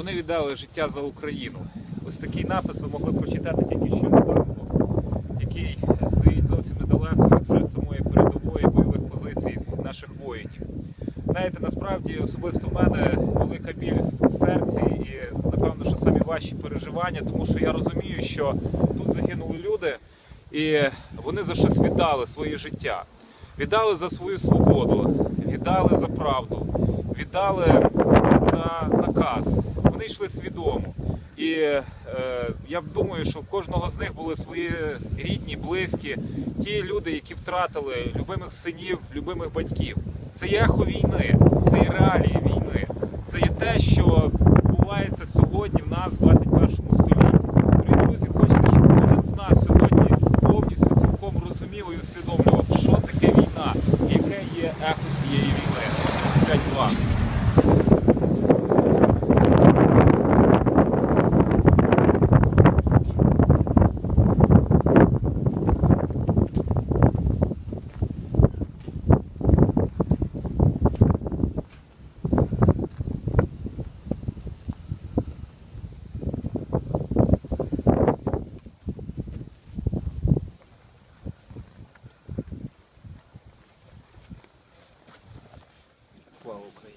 вони віддали життя за Україну. Ось такий напис ви могли прочитати тільки що на банку, який стоїть зовсім недалеко від вже самої передової бойових позицій наших воїнів. Знаєте, насправді особисто в мене велика біль в серці і напевно, що самі важчі переживання, тому що я розумію, що тут загинули люди, і вони за щось віддали своє життя. Віддали за свою свободу, віддали за правду, віддали наказ. Вони йшли свідомо. І е, я думаю, що в кожного з них були свої рідні, близькі, ті люди, які втратили любимих синів, любимих батьків. Це є ехо війни, це є реалії війни. Це є те, що відбувається сьогодні в нас в 21 столітті. Дорогі друзі, хочеться, щоб кожен з нас сьогодні повністю цілком розумів і усвідомлював, що таке війна, яке є ехо цієї війни. 35 2. 我，我可以。